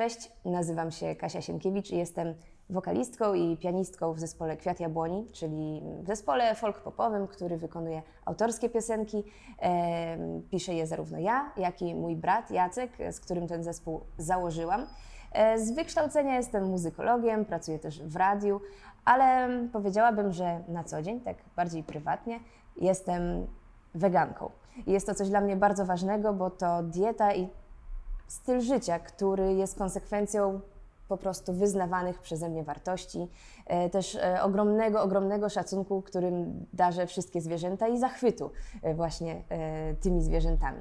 Cześć, nazywam się Kasia Sienkiewicz i jestem wokalistką i pianistką w zespole Kwiat Jabłoni, czyli w zespole folk-popowym, który wykonuje autorskie piosenki. Em, Piszę je zarówno ja, jak i mój brat Jacek, z którym ten zespół założyłam. E, Z wykształcenia jestem muzykologiem, pracuję też w radiu, ale powiedziałabym, że na co dzień, tak bardziej prywatnie, jestem weganką. Jest to coś dla mnie bardzo ważnego, bo to dieta i styl życia, który jest konsekwencją po prostu wyznawanych przeze mnie wartości, e, też e, ogromnego, ogromnego szacunku, którym darzę wszystkie zwierzęta i zachwytu e, właśnie tymi zwierzętami.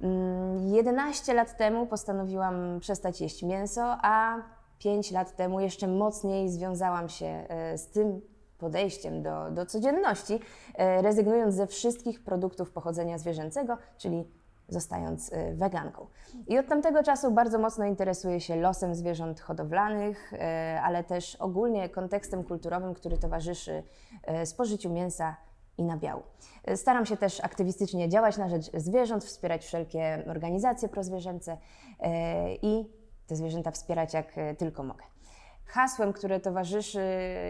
Mm, 11 lat temu postanowiłam przestać jeść mięso, a 5 lat temu jeszcze mocniej związałam się z tym podejściem do, do codzienności, rezygnując ze wszystkich produktów pochodzenia zwierzęcego, czyli zostając y, weganką. I od tamtego czasu bardzo mocno interesuję się losem zwierząt hodowlanych, y, ale też ogólnie kontekstem kulturowym, który towarzyszy y, spożyciu mięsa i nabiału. Staram się też aktywistycznie działać na rzecz zwierząt, wspierać wszelkie organizacje prozwierzęce i te zwierzęta wspierać jak tylko mogę. Hasłem, które towarzyszy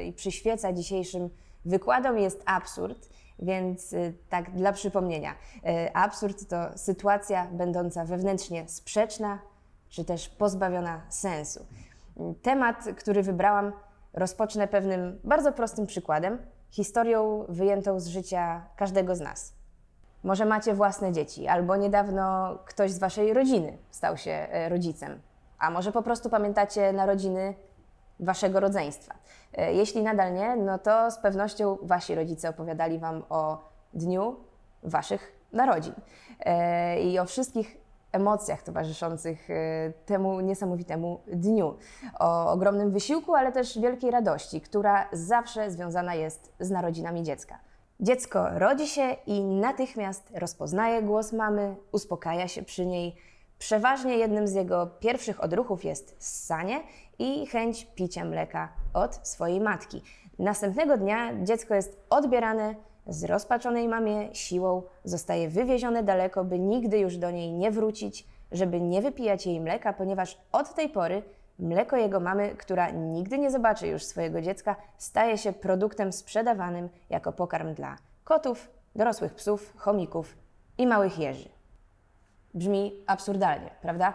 i przyświeca dzisiejszym wykładom jest absurd, więc y, tak dla przypomnienia. y, Absurd to sytuacja będąca wewnętrznie sprzeczna czy też pozbawiona sensu. Y, Temat, który wybrałam, rozpocznę pewnym bardzo prostym przykładem, historią wyjętą z życia każdego z nas. Może macie własne dzieci, albo niedawno ktoś z waszej rodziny stał się e, rodzicem, a może po prostu pamiętacie narodziny waszego rodzeństwa. E, Jeśli nadal nie, no to z pewnością wasi rodzice opowiadali wam o dniu waszych narodzin e, i o wszystkich emocjach towarzyszących e, temu niesamowitemu dniu, o ogromnym wysiłku, ale też wielkiej radości, która zawsze związana jest z narodzinami dziecka. Dziecko rodzi się i natychmiast rozpoznaje głos mamy, uspokaja się przy niej. Przeważnie jednym z jego pierwszych odruchów jest ssanie i chęć picia mleka od swojej matki. Następnego dnia dziecko jest odbierane z rozpaczonej mamie siłą, zostaje wywiezione daleko, by nigdy już do niej nie wrócić, żeby nie wypijać jej mleka, ponieważ od tej pory mleko jego mamy, która nigdy nie zobaczy już swojego dziecka, staje się produktem sprzedawanym jako pokarm dla kotów, dorosłych psów, chomików i małych jeży. Brzmi absurdalnie, prawda?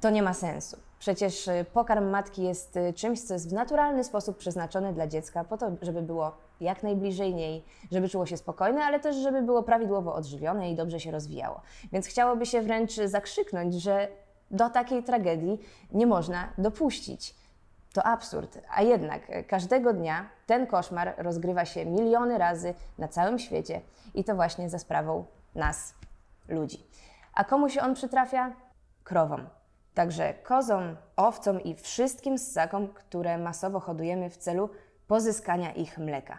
To nie ma sensu. Przecież y, pokarm matki jest y, czymś, co jest w naturalny sposób przeznaczone dla dziecka, po to, żeby było jak najbliżej niej, żeby czuło się spokojne, ale też, żeby było prawidłowo odżywione i dobrze się rozwijało. Więc chciałoby się wręcz zakrzyknąć, że do takiej tragedii nie można dopuścić. To absurd, a jednak e, każdego dnia ten koszmar rozgrywa się miliony razy na całym świecie i to właśnie za sprawą nas, ludzi. A komu się on przytrafia? Krowom. Także kozom, owcom i wszystkim ssakom, które masowo hodujemy w celu pozyskania ich mleka.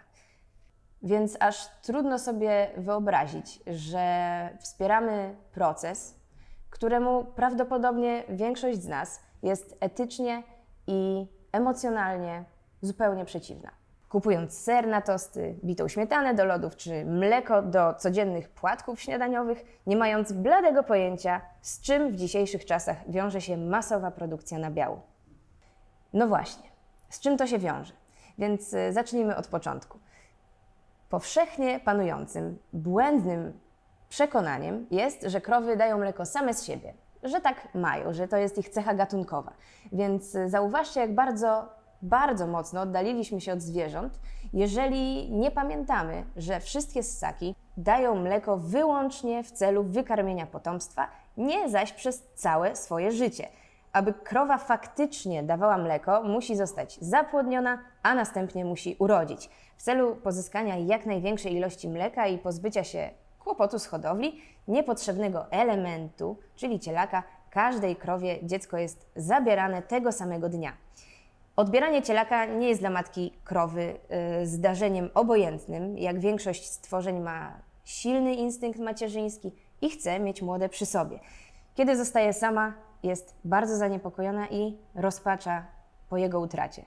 Więc aż trudno sobie wyobrazić, że wspieramy proces, któremu prawdopodobnie większość z nas jest etycznie i emocjonalnie zupełnie przeciwna. Kupując ser na tosty, bitą śmietanę do lodów czy mleko do codziennych płatków śniadaniowych, nie mając bladego pojęcia, z czym w dzisiejszych czasach wiąże się masowa produkcja nabiału. No właśnie, z czym to się wiąże? Więc y, zacznijmy od początku. Powszechnie panującym, błędnym przekonaniem jest, że krowy dają mleko same z siebie, że tak mają, że to jest ich cecha gatunkowa. Więc y, zauważcie, jak bardzo, bardzo mocno oddaliliśmy się od zwierząt, jeżeli nie pamiętamy, że wszystkie ssaki dają mleko wyłącznie w celu wykarmienia potomstwa, nie zaś przez całe swoje życie. Aby krowa faktycznie dawała mleko, musi zostać zapłodniona, a następnie musi urodzić. W celu pozyskania jak największej ilości mleka i pozbycia się kłopotu z hodowli, niepotrzebnego elementu, czyli cielaka, każdej krowie dziecko jest zabierane tego samego dnia. Odbieranie cielaka nie jest dla matki krowy y, zdarzeniem obojętnym, jak większość stworzeń ma silny instynkt macierzyński i chce mieć młode przy sobie. Kiedy zostaje sama, jest bardzo zaniepokojona i rozpacza po jego utracie.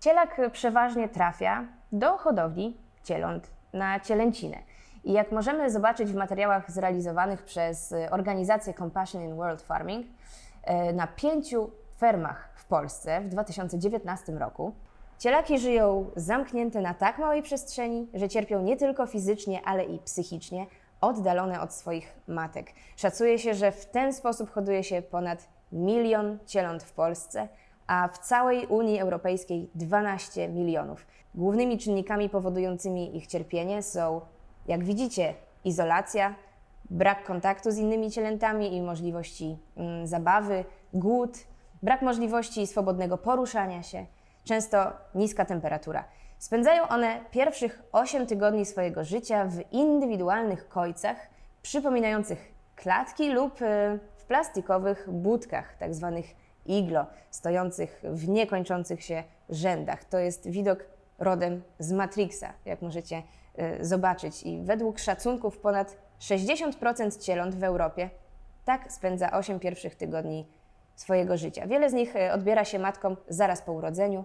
Cielak przeważnie trafia do hodowli cieląt na cielęcinę. I jak możemy zobaczyć w materiałach zrealizowanych przez organizację Compassion in World Farming, y, na pięciu fermach w Polsce w 2019 roku. Cielaki żyją zamknięte na tak małej przestrzeni, że cierpią nie tylko fizycznie, ale i psychicznie, oddalone od swoich matek. Szacuje się, że w ten sposób hoduje się ponad milion cieląt w Polsce, a w całej Unii Europejskiej 12 milionów. Głównymi czynnikami powodującymi ich cierpienie są, jak widzicie, izolacja, brak kontaktu z innymi cielętami i możliwości mm, zabawy, głód, brak możliwości swobodnego poruszania się, często niska temperatura. Spędzają one pierwszych 8 tygodni swojego życia w indywidualnych kojcach, przypominających klatki lub y, w plastikowych budkach, tak zwanych iglo, stojących w niekończących się rzędach. To jest widok rodem z Matrixa, jak możecie y, zobaczyć. I według szacunków ponad 60% cieląt w Europie tak spędza 8 pierwszych tygodni swojego życia. Wiele z nich y, odbiera się matkom zaraz po urodzeniu.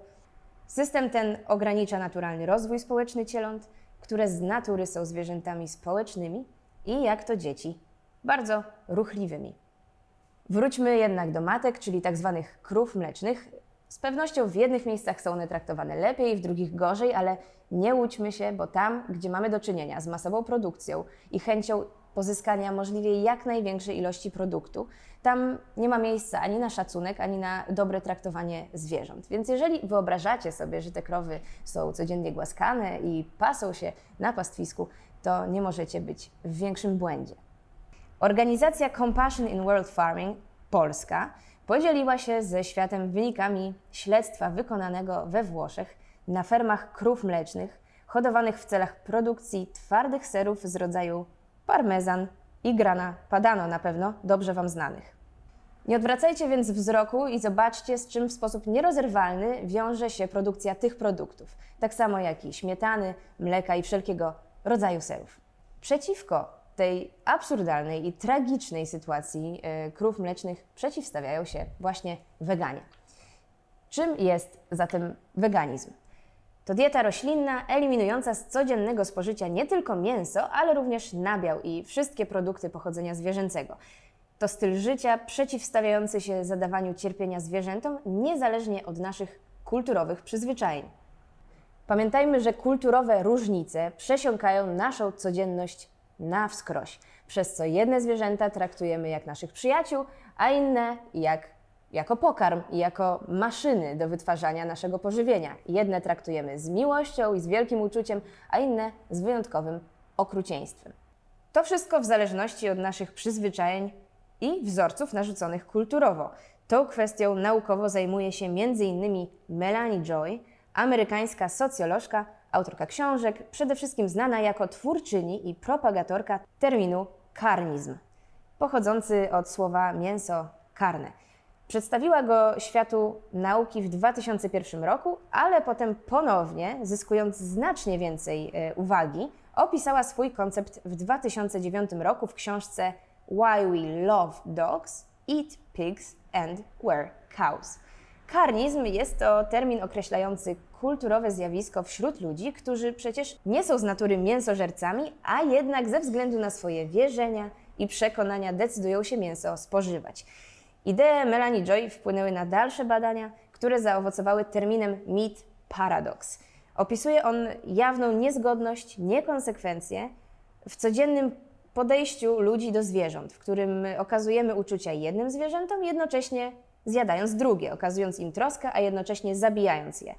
System ten ogranicza naturalny rozwój społeczny cieląt, które z natury są zwierzętami społecznymi i, jak to dzieci, bardzo ruchliwymi. Wróćmy jednak do matek, czyli tak zwanych krów mlecznych. Z pewnością w jednych miejscach są one traktowane lepiej, w drugich gorzej, ale nie łudźmy się, bo tam, gdzie mamy do czynienia z masową produkcją i chęcią pozyskania możliwie jak największej ilości produktu, tam nie ma miejsca ani na szacunek, ani na dobre traktowanie zwierząt. Więc jeżeli wyobrażacie sobie, że te krowy są codziennie głaskane i pasą się na pastwisku, to nie możecie być w większym błędzie. Organizacja Compassion in World Farming Polska podzieliła się ze światem wynikami śledztwa wykonanego we Włoszech na fermach krów mlecznych hodowanych w celach produkcji twardych serów z rodzaju parmezan i grana padano, na pewno dobrze Wam znanych. Nie odwracajcie więc wzroku i zobaczcie, z czym w sposób nierozerwalny wiąże się produkcja tych produktów, tak samo jak i śmietany, mleka i wszelkiego rodzaju serów. Przeciwko tej absurdalnej i tragicznej sytuacji y, krów mlecznych przeciwstawiają się właśnie weganie. Czym jest zatem weganizm? To dieta roślinna eliminująca z codziennego spożycia nie tylko mięso, ale również nabiał i wszystkie produkty pochodzenia zwierzęcego. To styl życia przeciwstawiający się zadawaniu cierpienia zwierzętom niezależnie od naszych kulturowych przyzwyczajeń. Pamiętajmy, że kulturowe różnice przesiąkają naszą codzienność na wskroś, przez co jedne zwierzęta traktujemy jak naszych przyjaciół, a inne jak, jako pokarm i jako maszyny do wytwarzania naszego pożywienia. Jedne traktujemy z miłością i z wielkim uczuciem, a inne z wyjątkowym okrucieństwem. To wszystko w zależności od naszych przyzwyczajeń i wzorców narzuconych kulturowo. Tą kwestią naukowo zajmuje się m.in. Melanie Joy, amerykańska socjolożka, autorka książek, przede wszystkim znana jako twórczyni i propagatorka terminu karnizm, pochodzący od słowa mięso karne. Przedstawiła go światu nauki w 2001 roku, ale potem ponownie, zyskując znacznie więcej e, uwagi, opisała swój koncept w 2009 roku w książce Why We Love Dogs, Eat Pigs and Wear Cows. Karnizm jest to termin określający kulturowe zjawisko wśród ludzi, którzy przecież nie są z natury mięsożercami, a jednak ze względu na swoje wierzenia i przekonania decydują się mięso spożywać. Idee Melanie Joy wpłynęły na dalsze badania, które zaowocowały terminem meat paradox. Opisuje on jawną niezgodność, niekonsekwencje w codziennym podejściu ludzi do zwierząt, w którym okazujemy uczucia jednym zwierzętom, jednocześnie zjadając drugie, okazując im troskę, a jednocześnie zabijając je.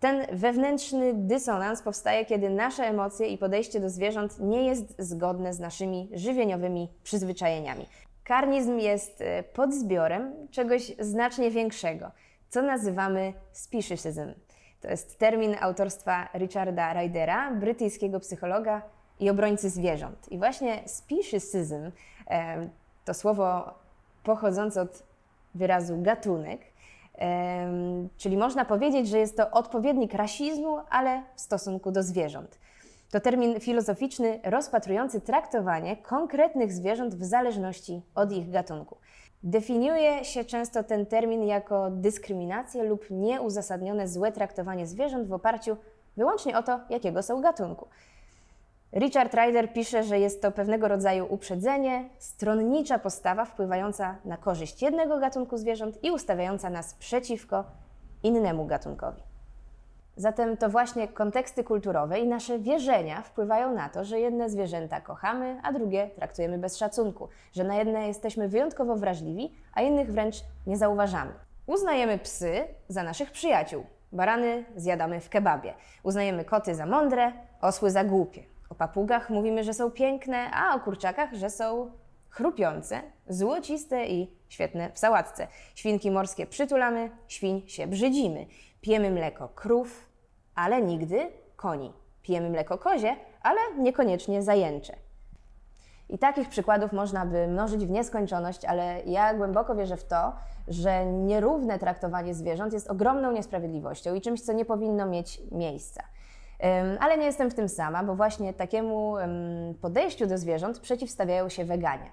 Ten wewnętrzny dysonans powstaje, kiedy nasze emocje i podejście do zwierząt nie jest zgodne z naszymi żywieniowymi przyzwyczajeniami. Karnizm jest e, podzbiorem czegoś znacznie większego, co nazywamy speciesism. To jest termin autorstwa Richarda Rydera, brytyjskiego psychologa i obrońcy zwierząt. I właśnie speciesism e, to słowo pochodzące od wyrazu gatunek, czyli można powiedzieć, że jest to odpowiednik rasizmu, ale w stosunku do zwierząt. To termin filozoficzny rozpatrujący traktowanie konkretnych zwierząt w zależności od ich gatunku. Definiuje się często ten termin jako dyskryminację lub nieuzasadnione złe traktowanie zwierząt w oparciu wyłącznie o to, jakiego są gatunku. Richard Ryder pisze, że jest to pewnego rodzaju uprzedzenie, stronnicza postawa wpływająca na korzyść jednego gatunku zwierząt i ustawiająca nas przeciwko innemu gatunkowi. Zatem to właśnie konteksty kulturowe i nasze wierzenia wpływają na to, że jedne zwierzęta kochamy, a drugie traktujemy bez szacunku, że na jedne jesteśmy wyjątkowo wrażliwi, a innych wręcz nie zauważamy. Uznajemy psy za naszych przyjaciół, barany zjadamy w kebabie, uznajemy koty za mądre, osły za głupie. O papugach mówimy, że są piękne, a o kurczakach, że są chrupiące, złociste i świetne w sałatce. Świnki morskie przytulamy, świń się brzydzimy. Pijemy mleko krów, ale nigdy koni. Pijemy mleko kozie, ale niekoniecznie zajęcze. I takich przykładów można by mnożyć w nieskończoność, ale ja głęboko wierzę w to, że nierówne traktowanie zwierząt jest ogromną niesprawiedliwością i czymś, co nie powinno mieć miejsca. Ale nie jestem w tym sama, bo właśnie takiemu podejściu do zwierząt przeciwstawiają się weganie.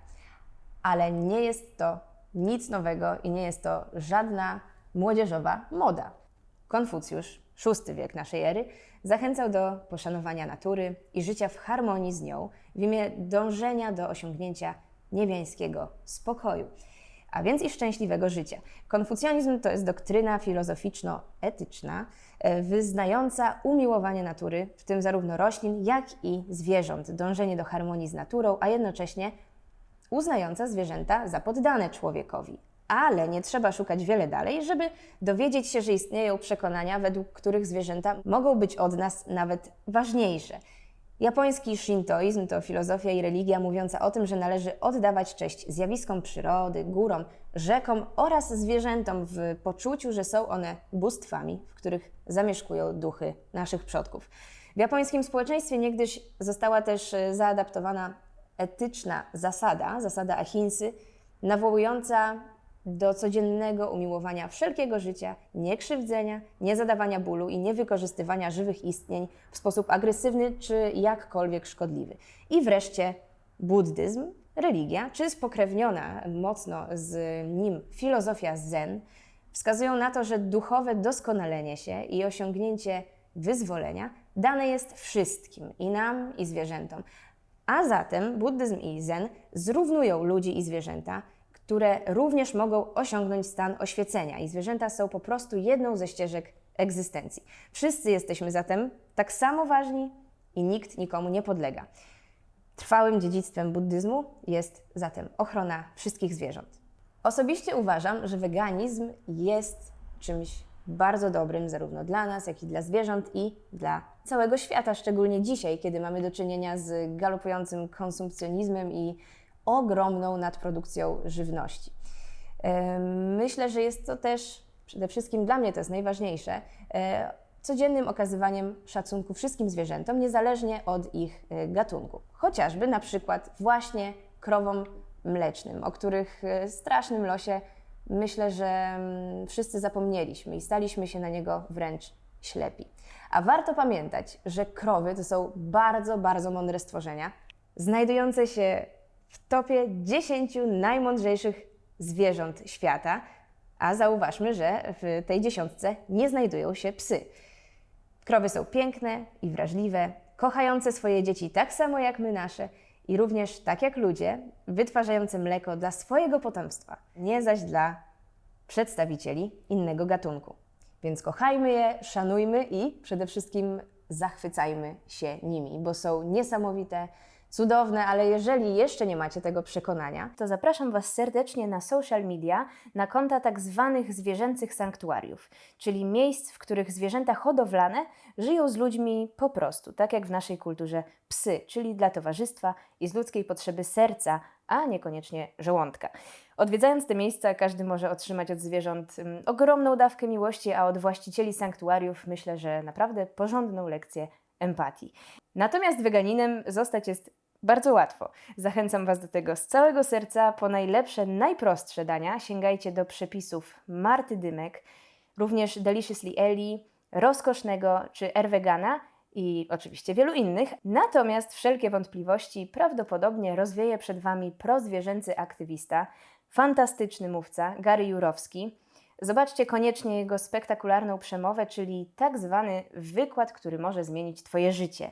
Ale nie jest to nic nowego i nie jest to żadna młodzieżowa moda. Konfucjusz, VI wiek naszej ery, zachęcał do poszanowania natury i życia w harmonii z nią w imię dążenia do osiągnięcia niebiańskiego spokoju, a więc i szczęśliwego życia. Konfucjanizm to jest doktryna filozoficzno-etyczna e, wyznająca umiłowanie natury, w tym zarówno roślin, jak i zwierząt, dążenie do harmonii z naturą, a jednocześnie uznająca zwierzęta za poddane człowiekowi. Ale nie trzeba szukać wiele dalej, żeby dowiedzieć się, że istnieją przekonania, według których zwierzęta mogą być od nas nawet ważniejsze. Japoński shintoizm to filozofia i religia mówiąca o tym, że należy oddawać cześć zjawiskom przyrody, górom, rzekom oraz zwierzętom w poczuciu, że są one bóstwami, w których zamieszkują duchy naszych przodków. W japońskim społeczeństwie niegdyś została też e, zaadaptowana etyczna zasada, zasada ahinsy, nawołująca do codziennego umiłowania wszelkiego życia, niekrzywdzenia, niezadawania bólu i niewykorzystywania żywych istnień w sposób agresywny czy jakkolwiek szkodliwy. I wreszcie buddyzm, religia, czy spokrewniona mocno z nim filozofia zen, wskazują na to, że duchowe doskonalenie się i osiągnięcie wyzwolenia dane jest wszystkim, i nam, i zwierzętom. A zatem buddyzm i zen zrównują ludzi i zwierzęta, które również mogą osiągnąć stan oświecenia, i zwierzęta są po prostu jedną ze ścieżek egzystencji. Wszyscy jesteśmy zatem tak samo ważni i nikt nikomu nie podlega. Trwałym dziedzictwem buddyzmu jest zatem ochrona wszystkich zwierząt. Osobiście uważam, że weganizm jest czymś bardzo dobrym zarówno dla nas, jak i dla zwierząt i dla całego świata, szczególnie dzisiaj, kiedy mamy do czynienia z galopującym konsumpcjonizmem i ogromną nadprodukcją żywności. Myślę, że jest to też przede wszystkim dla mnie to jest najważniejsze. e, Codziennym okazywaniem szacunku wszystkim zwierzętom, niezależnie od ich e, gatunku. Chociażby na przykład właśnie krowom mlecznym, o których e, strasznym losie myślę, że mm, wszyscy zapomnieliśmy i staliśmy się na niego wręcz ślepi. A warto pamiętać, że krowy to są bardzo, bardzo mądre stworzenia, znajdujące się w topie 10 najmądrzejszych zwierząt świata, a zauważmy, że w tej dziesiątce nie znajdują się psy. Krowy są piękne i wrażliwe, kochające swoje dzieci tak samo jak my nasze i również tak jak ludzie, wytwarzające mleko dla swojego potomstwa, nie zaś dla przedstawicieli innego gatunku. Więc kochajmy je, szanujmy i przede wszystkim zachwycajmy się nimi, bo są niesamowite, cudowne, ale jeżeli jeszcze nie macie tego przekonania, to zapraszam Was serdecznie na social media, na konta tak zwanych zwierzęcych sanktuariów, czyli miejsc, w których zwierzęta hodowlane żyją z ludźmi po prostu, tak jak w naszej kulturze psy, czyli dla towarzystwa i z ludzkiej potrzeby serca, a niekoniecznie żołądka. Odwiedzając te miejsca, każdy może otrzymać od zwierząt ym, ogromną dawkę miłości, a od właścicieli sanktuariów myślę, że naprawdę porządną lekcję empatii. Natomiast weganinem zostać jest bardzo łatwo. Zachęcam Was do tego z całego serca. Po najlepsze, najprostsze dania sięgajcie do przepisów Marty Dymek, również Deliciously Eli, Rozkosznego czy Ervegana i oczywiście wielu innych. Natomiast wszelkie wątpliwości prawdopodobnie rozwieje przed Wami prozwierzęcy aktywista, fantastyczny mówca Gary Jurowski. Zobaczcie koniecznie jego spektakularną przemowę, czyli tak zwany wykład, który może zmienić Twoje życie.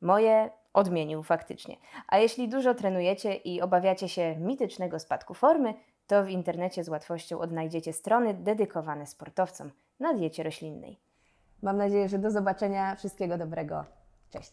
Moje odmienił faktycznie. A jeśli dużo trenujecie i obawiacie się mitycznego spadku formy, to w internecie z łatwością odnajdziecie strony dedykowane sportowcom na diecie roślinnej. Mam nadzieję, że do zobaczenia. Wszystkiego dobrego. Cześć.